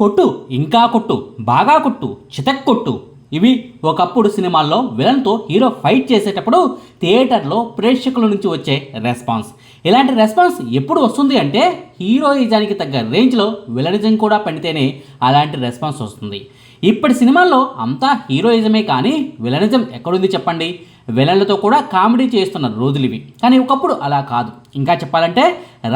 కొట్టు ఇంకా కొట్టు బాగా కొట్టు చితక్ కొట్టు. ఇవి ఒకప్పుడు సినిమాల్లో విలన్తో హీరో ఫైట్ చేసేటప్పుడు థియేటర్లో ప్రేక్షకుల నుంచి వచ్చే రెస్పాన్స్. ఇలాంటి రెస్పాన్స్ ఎప్పుడు వస్తుంది అంటే హీరోయిజానికి తగ్గ రేంజ్లో విలనిజం కూడా పండితేనే అలాంటి రెస్పాన్స్ వస్తుంది. ఇప్పటి సినిమాల్లో అంతా హీరోయిజమే కానీ విలనిజం ఎక్కడుంది చెప్పండి? విలన్లతో కూడా కామెడీ చేస్తున్న రోజులు ఇవి. కానీ ఒకప్పుడు అలా కాదు. ఇంకా చెప్పాలంటే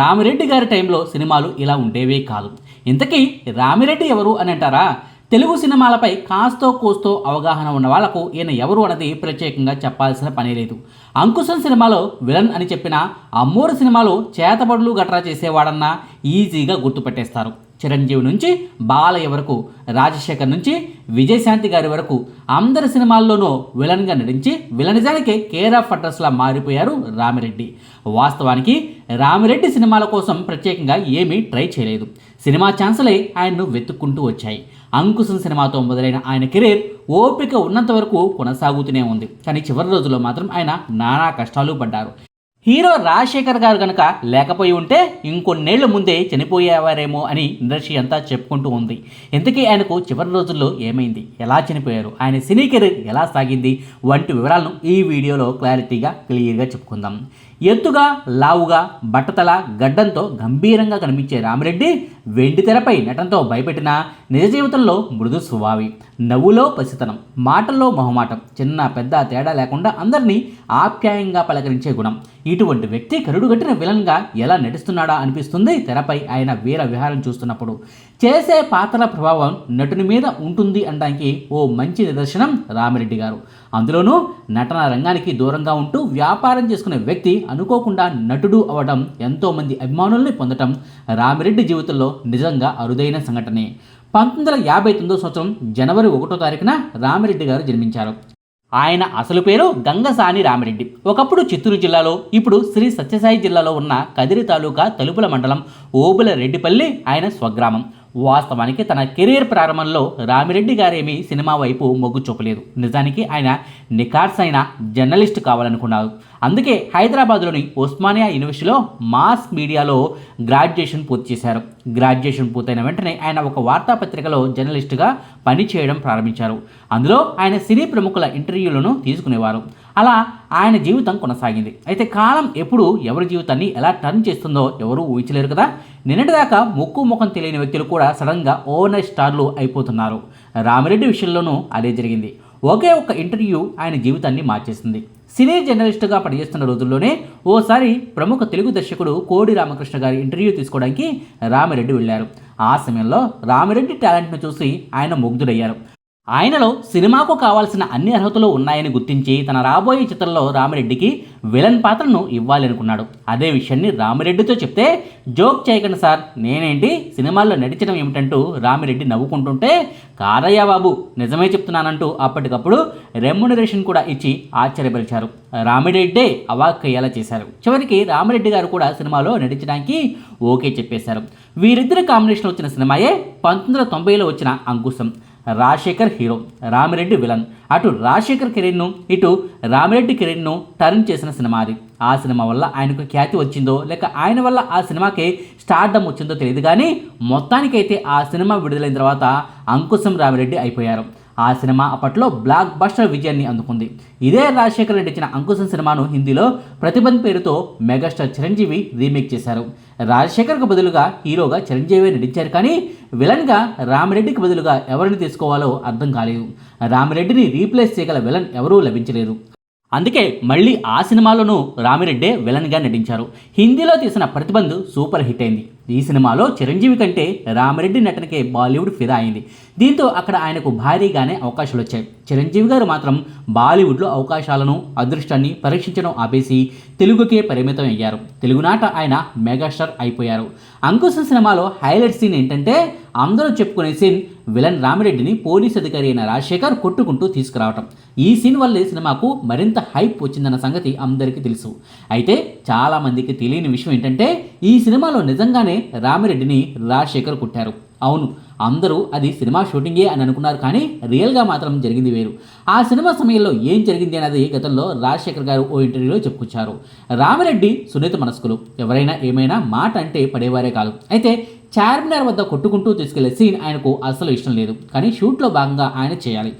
రామిరెడ్డి గారి టైంలో సినిమాలు ఇలా ఉండేవే కాదు. ఇంతకీ రామిరెడ్డి ఎవరు అని అంటారా? తెలుగు సినిమాలపై కాస్తో కూస్తో అవగాహన ఉన్న వాళ్ళకు ఈయన ఎవరు అన్నది ప్రత్యేకంగా చెప్పాల్సిన పని లేదు. అంకుశం సినిమాలో విలన్ అని చెప్పిన అమ్మూరు సినిమాలో చేతబడులు గట్రా చేసేవాడన్నా ఈజీగా గుర్తుపెట్టేస్తారు. చిరంజీవి నుంచి బాలయ్య వరకు రాజశేఖర్ నుంచి విజయశాంతి గారి వరకు అందరి సినిమాల్లోనూ విలన్గా నటించి విలనిజానికి కేర్ ఆఫ్ అడ్రస్లా మారిపోయారు రామిరెడ్డి. వాస్తవానికి రామిరెడ్డి సినిమాల కోసం ప్రత్యేకంగా ఏమీ ట్రై చేయలేదు. సినిమా ఛాన్సులే ఆయన్ను వెతుక్కుంటూ వచ్చాయి. అంకుశం సినిమాతో మొదలైన ఆయన కెరీర్ ఓపిక ఉన్నంత వరకు కొనసాగుతూనే ఉంది. కానీ చివరి రోజుల్లో మాత్రం ఆయన నానా కష్టాలు పడ్డారు. హీరో రాజశేఖర్ గారు కనుక లేకపోయి ఉంటే ఇంకొన్నేళ్ళ ముందే చనిపోయేవారేమో అని ఇండస్ట్రీ అంతా చెప్పుకుంటూ ఉంది. ఇంతకీ ఆయనకు చివరి రోజుల్లో ఏమైంది? ఎలా చనిపోయారు? ఆయన సినీ కెరీర్ ఎలా సాగింది? వంటి వివరాలను ఈ వీడియోలో క్లారిటీగా క్లియర్గా చెప్పుకుందాం. ఎత్తుగా లావుగా బట్టతల గడ్డంతో గంభీరంగా కనిపించే రామిరెడ్డి వెండి తెరపై నటనతో భయపెట్టిన నిజ జీవితంలో మృదు స్వభావి. నవ్వులో పసితనం మాటల్లో మొహమాటం చిన్న పెద్ద తేడా లేకుండా అందరినీ ఆప్యాయంగా పలకరించే గుణం. ఇటువంటి వ్యక్తి కరుడుగట్టిన విలన్గా ఎలా నటిస్తున్నాడా అనిపిస్తుంది తెరపై ఆయన వీర విహారం చూస్తున్నప్పుడు. చేసే పాత్రల ప్రభావం నటుని మీద ఉంటుంది అనడానికి ఓ మంచి నిదర్శనం రామిరెడ్డి గారు. అందులోనూ నటన రంగానికి దూరంగా ఉంటూ వ్యాపారం చేసుకునే వ్యక్తి అనుకోకుండా నటుడు అవడం ఎంతోమంది అభిమానుల్ని పొందటం రామిరెడ్డి జీవితంలో నిజంగా అరుదైన సంఘటనే. పంతొమ్మిది వందల యాభై తొమ్మిదో సంవత్సరం జనవరి ఒకటో తారీఖున రామిరెడ్డి గారు జన్మించారు. ఆయన అసలు పేరు గంగసాని రామిరెడ్డి. ఒకప్పుడు చిత్తూరు జిల్లాలో ఇప్పుడు శ్రీ సత్యసాయి జిల్లాలో ఉన్న కదిరి తాలూకా తలుపుల మండలం ఓబుల రెడ్డిపల్లి ఆయన స్వగ్రామం. వాస్తవానికి తన కెరీర్ ప్రారంభంలో రామిరెడ్డి గారేమీ సినిమా వైపు మొగ్గు చూపలేదు. నిజానికి ఆయన నికార్స్ అయిన జర్నలిస్ట్ కావాలనుకున్నారు. అందుకే హైదరాబాద్లోని ఉస్మానియా యూనివర్సిటీలో మాస్ మీడియాలో గ్రాడ్యుయేషన్ పూర్తి చేశారు. గ్రాడ్యుయేషన్ పూర్తయిన వెంటనే ఆయన ఒక వార్తాపత్రికలో జర్నలిస్టుగా పనిచేయడం ప్రారంభించారు. అందులో ఆయన సినీ ప్రముఖుల ఇంటర్వ్యూలను తీసుకునేవారు. అలా ఆయన జీవితం కొనసాగింది. అయితే కాలం ఎప్పుడు ఎవరి జీవితాన్ని ఎలా టర్న్ చేస్తుందో ఎవరూ ఊహించలేరు కదా. నిన్నటిదాకా ముక్కు ముఖం తెలియని వ్యక్తులు కూడా సడన్గా ఓవర్ స్టార్లు అయిపోతున్నారు. రామిరెడ్డి విషయంలోనూ అదే జరిగింది. ఒకే ఒక్క ఇంటర్వ్యూ ఆయన జీవితాన్ని మార్చేసింది. సినీ జర్నలిస్టుగా పనిచేస్తున్న రోజుల్లోనే ఓసారి ప్రముఖ తెలుగు దర్శకుడు కోడి రామకృష్ణ గారి ఇంటర్వ్యూ తీసుకోవడానికి రామిరెడ్డి వెళ్ళారు. ఆ సమయంలో రామిరెడ్డి టాలెంట్ను చూసి ఆయన ముగ్ధుడయ్యారు ఆయనలో సినిమాకు కావాల్సిన అన్ని అర్హతలు ఉన్నాయని గుర్తించి తన రాబోయే చిత్రంలో రామిరెడ్డికి విలన్ పాత్రను ఇవ్వాలనుకున్నాడు. అదే విషయాన్ని రామిరెడ్డితో చెప్తే జోక్ చేయకండి సార్. నేనేంటి? సినిమాల్లో నటించడం ఏమిటంటూ రామిరెడ్డి నవ్వుకుంటుంటే కారయ్య బాబు నిజమే చెప్తున్నానంటూ అప్పటికప్పుడు రెమ్యునరేషన్ కూడా ఇచ్చి ఆశ్చర్యపరిచారు. రామిరెడ్డే అవాక్కయ్యేలా చేశారు. చివరికి రామిరెడ్డి గారు కూడా సినిమాలో నటించడానికి ఓకే చెప్పేశారు. వీరిద్దరి కాంబినేషన్ వచ్చిన సినిమాయే పంతొమ్మిది వందల తొంభైలో వచ్చిన Ankusam. Rajasekhar hero Ramireddy villain. అటు రాజశేఖర్ కెరీర్ను ఇటు రామిరెడ్డి కెరీర్ను టర్న్ చేసిన సినిమా అది. ఆ సినిమా వల్ల ఆయనకు ఖ్యాతి వచ్చిందో లేక ఆయన వల్ల ఆ సినిమాకి స్టార్డమ్ వచ్చిందో తెలియదు కానీ మొత్తానికైతే ఆ సినిమా విడుదలైన తర్వాత అంకుశం రామిరెడ్డి అయిపోయారు. ఆ సినిమా అప్పట్లో బ్లాక్ బస్టర్ విజయాన్ని అందుకుంది. ఇదే రాజశేఖర్ రెడ్డి ఇచ్చిన అంకుశం సినిమాను హిందీలో ప్రతిబంధ్ పేరుతో మెగాస్టార్ చిరంజీవి రీమేక్ చేశారు. రాజశేఖర్కు బదులుగా హీరోగా చిరంజీవి నటించారు కానీ విలన్గా రామిరెడ్డికి బదులుగా ఎవరిని తీసుకోవాలో అర్థం కాలేదు. రామిరెడ్డిని రీప్లేస్ చేయగల విలన్ ఎవరూ లభించలేదు. అందుకే మళ్ళీ ఆ సినిమాలోనూ రామిరెడ్డే విలన్గా నటించారు. హిందీలో తీసిన ప్రతిబంధ్ సూపర్ హిట్ అయింది. ఈ సినిమాలో చిరంజీవి కంటే రామిరెడ్డి నటనకే బాలీవుడ్ ఫిదా అయింది. దీంతో అక్కడ ఆయనకు భారీగానే అవకాశాలు వచ్చాయి చిరంజీవి గారు మాత్రం బాలీవుడ్లో అవకాశాలను అదృష్టాన్ని పరీక్షించడం ఆపేసి తెలుగుకే పరిమితం అయ్యారు. తెలుగునాట ఆయన మెగాస్టార్ అయిపోయారు. అంకుశ సినిమాలో హైలైట్ సీన్ ఏంటంటే అందరూ చెప్పుకునే సీన్ విలన్ రామిరెడ్డిని పోలీస్ అధికారి అయిన రాజశేఖర్ కొట్టుకుంటూ తీసుకురావటం. ఈ సీన్ వల్లే సినిమాకు మరింత హైప్ వచ్చిందన్న సంగతి అందరికీ తెలుసు. అయితే చాలామందికి తెలియని విషయం ఏంటంటే ఈ సినిమాలో నిజంగానే రామిరెడ్డిని రాజశేఖర్ కొట్టారు. అవును అందరూ అది సినిమా షూటింగే అని అనుకున్నారు కానీ రియల్గా మాత్రం జరిగింది వేరు. ఆ సినిమా సమయంలో ఏం జరిగింది అనేది గతంలో రాజశేఖర్ గారు ఓ ఇంటర్వ్యూలో చెప్పుకొచ్చారు. రామిరెడ్డి సున్నిత మనస్కులు. ఎవరైనా ఏమైనా మాట అంటే పడేవారే కాదు. అయితే చార్మినార్ వద్ద కొట్టుకుంటూ తీసుకెళ్ళే సీన్ ఆయనకు అస్సలు ఇష్టం లేదు. కానీ షూట్లో భాగంగా ఆయన చేయాలి.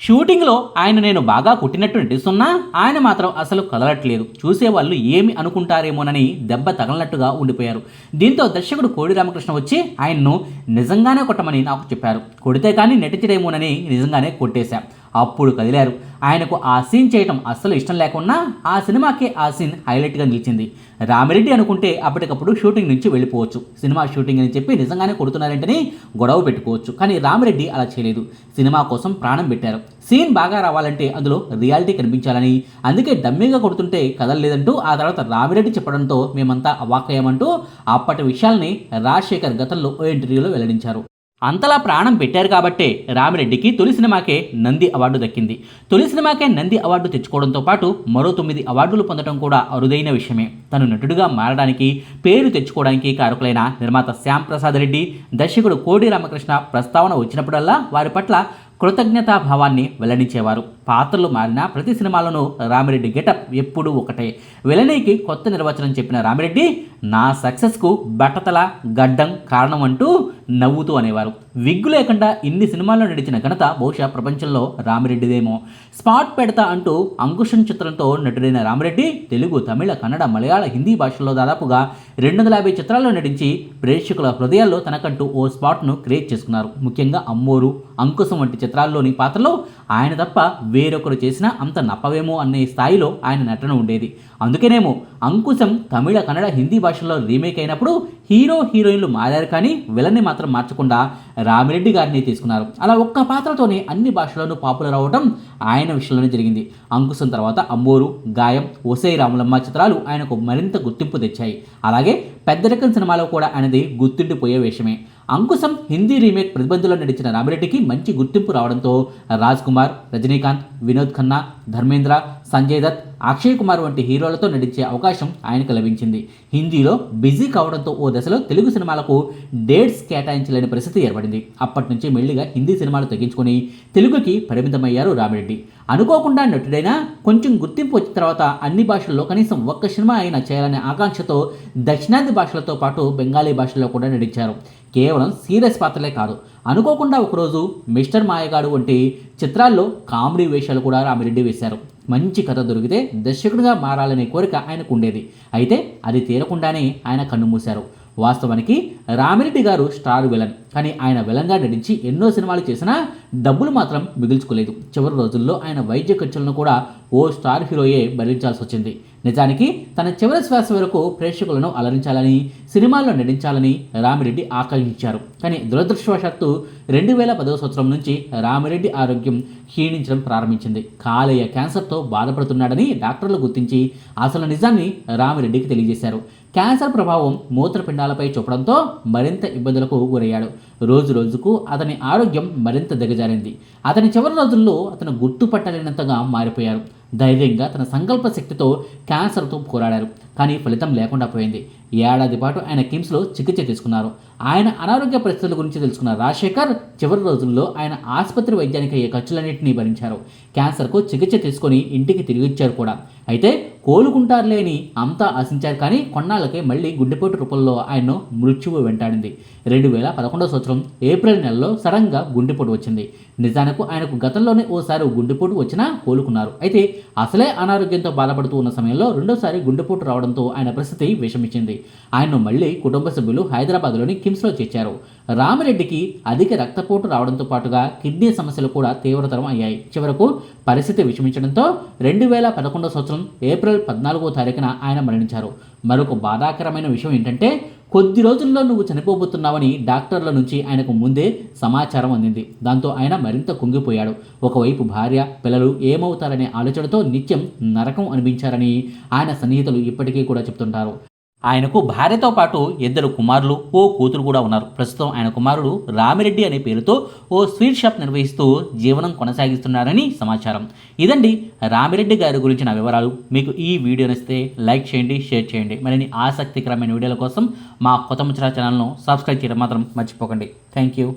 షూటింగ్లో ఆయన నేను బాగా కుట్టినట్టు నటిస్తున్నా ఆయన మాత్రం అసలు కదలట్లేదు. చూసేవాళ్ళు ఏమి అనుకుంటారేమోనని దెబ్బ తగలనట్టుగా ఉండిపోయారు. దీంతో దర్శకుడు కోడి రామకృష్ణ వచ్చి ఆయన్ను నిజంగానే కొట్టమని నాకు చెప్పారు. కొడితే కానీ నటించడేమోనని నిజంగానే కొట్టేశా. అప్పుడు కదిలారు. ఆయనకు ఆ సీన్ చేయటం అస్సలు ఇష్టం లేకున్నా ఆ సినిమాకే ఆ సీన్ హైలైట్గా నిలిచింది. రామిరెడ్డి అనుకుంటే అప్పటికప్పుడు షూటింగ్ నుంచి వెళ్ళిపోవచ్చు. సినిమా షూటింగ్ అని చెప్పి నిజంగానే కొడుతున్నారంటని గొడవ పెట్టుకోవచ్చు. కానీ రామిరెడ్డి అలా చేయలేదు. సినిమా కోసం ప్రాణం పెట్టారు. సీన్ బాగా రావాలంటే అందులో రియాలిటీ కనిపించాలని అందుకే డమ్మీగా కొడుతుంటే కదలలేదంటూ ఆ తర్వాత రామిరెడ్డి చెప్పడంతో మేమంతా అవాక్కయ్యామంటూ అప్పటి విషయాల్ని రాజశేఖర్ గతంలో ఓ ఇంటర్వ్యూలో వెల్లడించారు. అంతలా ప్రాణం పెట్టారు కాబట్టే రామిరెడ్డికి తొలి సినిమాకే నంది అవార్డు దక్కింది. తొలి సినిమాకే నంది అవార్డు తెచ్చుకోవడంతో పాటు మరో తొమ్మిది అవార్డులు పొందడం కూడా అరుదైన విషయమే. తను నటుడుగా మారడానికి పేరు తెచ్చుకోవడానికి కారకులైన నిర్మాత శ్యామ్ ప్రసాద్ రెడ్డి దర్శకుడు కోడి రామకృష్ణ ప్రస్తావన వచ్చినప్పుడల్లా వారి పట్ల కృతజ్ఞతాభావాన్ని వెల్లడించేవారు. పాత్రలు మారిన ప్రతి సినిమాలోనూ రామిరెడ్డి గెటప్ ఎప్పుడూ ఒకటే. విలనీకి కొత్త నిర్వచనం చెప్పిన రామిరెడ్డి నా సక్సెస్కు బట్టతల గడ్డం కారణం అంటూ నవ్వుతూ అనేవారు. విగ్గు లేకుండా ఇన్ని సినిమాల్లో నడిచిన ఘనత బహుశా ప్రపంచంలో రామిరెడ్డిదేమో. స్పాట్ పెడతా అంటూ అంకుశం చిత్రంతో నటుడైన రామిరెడ్డి తెలుగు తమిళ కన్నడ మలయాళ హిందీ భాషల్లో దాదాపుగా రెండు వందల యాభై చిత్రాల్లో నటించి ప్రేక్షకుల హృదయాల్లో తనకంటూ ఓ స్పాట్ను క్రియేట్ చేసుకున్నారు. ముఖ్యంగా అమ్మోరు అంకుశం వంటి చిత్రాల్లోని పాత్రలో ఆయన తప్ప వేరొకరు చేసినా అంత నప్పవేమో అనే స్థాయిలో ఆయన నటన ఉండేది. అందుకేనేమో అంకుశం తమిళ కన్నడ హిందీ భాషల్లో రీమేక్ అయినప్పుడు హీరో హీరోయిన్లు మారారు కానీ విలన్ని మాత్రం మార్చకుండా రామిరెడ్డి గారిని తీసుకున్నారు. అలా ఒక్క పాత్రతోనే అన్ని భాషల్లోనూ పాపులర్ అవ్వడం ఆయన విషయంలోనే జరిగింది. అంకుశం తర్వాత అంబోరు గాయం ఒసై రాములమ్మ చిత్రాలు ఆయనకు మరింత గుర్తింపు తెచ్చాయి. అలాగే పెద్ద రకం సినిమాలో కూడా ఆయనది గుర్తుండిపోయే విషయమే అంకుశం హిందీ రీమేక్ ప్రతిబంధులో నడిచిన రామిరెడ్డికి మంచి గుర్తింపు రావడంతో రాజ్ కుమార్ రజనీకాంత్ వినోద్ ఖన్నా ధర్మేంద్ర సంజయ్ దత్ అక్షయ్ కుమార్ వంటి హీరోలతో నటించే అవకాశం ఆయనకు లభించింది. హిందీలో బిజీ కావడంతో ఓ దశలో తెలుగు సినిమాలకు డేట్స్ కేటాయించలేని పరిస్థితి ఏర్పడింది. అప్పటి నుంచి మెల్లిగా హిందీ సినిమాలు తగ్గించుకొని తెలుగుకి పరిమితమయ్యారు రామిరెడ్డి. అనుకోకుండా నటుడైనా కొంచెం గుర్తింపు వచ్చిన తర్వాత అన్ని భాషల్లో కనీసం ఒక్క సినిమా అయినా చేయాలనే ఆకాంక్షతో దక్షిణాది భాషలతో పాటు బెంగాలీ భాషల్లో కూడా నటించారు. కేవలం సీరియస్ పాత్రలే కాదు. అనుకోకుండా ఒకరోజు మిస్టర్ మాయగాడు వంటి చిత్రాల్లో కామెడీ వేషాలు కూడా రామిరెడ్డి వేశారు. మంచి కథ దొరికితే దర్శకుడిగా మారాలనే కోరిక ఆయనకు ఉండేది అయితే అది తీరకుండానే ఆయన కన్నుమూశారు వాస్తవానికి రామిరెడ్డి గారు స్టార్ విలన్. కానీ ఆయన విలన్గా నటించి ఎన్నో సినిమాలు చేసినా డబ్బులు మాత్రం మిగుల్చుకోలేదు. చివరి రోజుల్లో ఆయన వైద్య ఖర్చులను కూడా ఓ స్టార్ హీరోయే భరించాల్సి వచ్చింది నిజానికి తన చివరి శ్వాస వరకు ప్రేక్షకులను అలరించాలని సినిమాల్లో నటించాలని రామిరెడ్డి ఆకాంక్షించారు. కానీ దురదృష్టవశాత్తు రెండు వేల పదవ సంవత్సరం నుంచి రామిరెడ్డి ఆరోగ్యం క్షీణించడం ప్రారంభించింది. కాలేయ క్యాన్సర్తో బాధపడుతున్నాడని డాక్టర్లు గుర్తించి అసలు నిజాన్ని రామిరెడ్డికి తెలియజేశారు. క్యాన్సర్ ప్రభావం మూత్రపిండాలపై చూపడంతో మరింత ఇబ్బందులకు గురయ్యాడు. రోజు రోజుకు అతని ఆరోగ్యం మరింత దిగజారింది. అతని చివరి రోజుల్లో అతను గుర్తుపట్టలేనంతగా మారిపోయారు. ధైర్యంగా తన సంకల్ప శక్తితో క్యాన్సర్తో పోరాడారు. కానీ ఫలితం లేకుండా పోయింది. ఏడాది పాటు ఆయన కిమ్స్లో చికిత్స తీసుకున్నారు. ఆయన అనారోగ్య పరిస్థితుల గురించి తెలుసుకున్న రాజశేఖర్ చివరి రోజుల్లో ఆయన ఆసుపత్రి వైద్యానికి అయ్యే ఖర్చులన్నింటినీ భరించారు. క్యాన్సర్కు చికిత్స తీసుకొని ఇంటికి తిరిగిచ్చారు కూడా. అయితే కోలుకుంటారులే అని అంతా ఆశించారు కానీ కొన్నాళ్ళకే మళ్ళీ గుండెపోటు రూపంలో ఆయన్ను మృత్యువు వెంటాడింది. రెండు వేల పదకొండవ సంవత్సరం ఏప్రిల్ నెలలో సడన్గా గుండెపోటు వచ్చింది. నిజానికి ఆయనకు గతంలోనే ఓసారి గుండెపోటు వచ్చినా కోలుకున్నారు. అయితే అసలే అనారోగ్యంతో బాధపడుతూ ఉన్న సమయంలో రెండోసారి గుండెపోటు రావడంతో ఆయన పరిస్థితి విషమించింది. ఆయన్ను మళ్ళీ కుటుంబ సభ్యులు హైదరాబాద్లోని కిమ్స్లో చేర్చారు. రామిరెడ్డికి అధిక రక్తపోటు రావడంతో పాటుగా కిడ్నీ సమస్యలు కూడా తీవ్రతరం అయ్యాయి. చివరకు పరిస్థితి విషమించడంతో రెండు వేల పదకొండవ సంవత్సరం ఏప్రిల్ పద్నాలుగో తారీఖున ఆయన మరణించారు. మరొక బాధాకరమైన విషయం ఏంటంటే కొద్ది రోజుల్లో నువ్వు చనిపోబోతున్నావని డాక్టర్ల నుంచి ఆయనకు ముందే సమాచారం అందింది. దాంతో ఆయన మరింత కుంగిపోయాడు. ఒకవైపు భార్య పిల్లలు ఏమవుతారనే ఆలోచనతో నిత్యం నరకం అనిపించారని ఆయన సన్నిహితులు ఇప్పటికీ కూడా చెప్తుంటారు. ఆయనకు భార్యతో పాటు ఇద్దరు కుమారులు ఓ కూతురు కూడా ఉన్నారు. ప్రస్తుతం ఆయన కుమారుడు రామిరెడ్డి అనే పేరుతో ఓ స్వీట్ షాప్ నిర్వహిస్తూ జీవనం కొనసాగిస్తున్నారని సమాచారం. ఇదండి రామిరెడ్డి గారి గురించిన వివరాలు. మీకు ఈ వీడియో నచ్చితే లైక్ చేయండి షేర్ చేయండి. మరిన్ని ఆసక్తికరమైన వీడియోల కోసం మా కొత్త ముచ్చరా ఛానల్ను సబ్స్క్రైబ్ చేయడం మాత్రం మర్చిపోకండి. Thank you.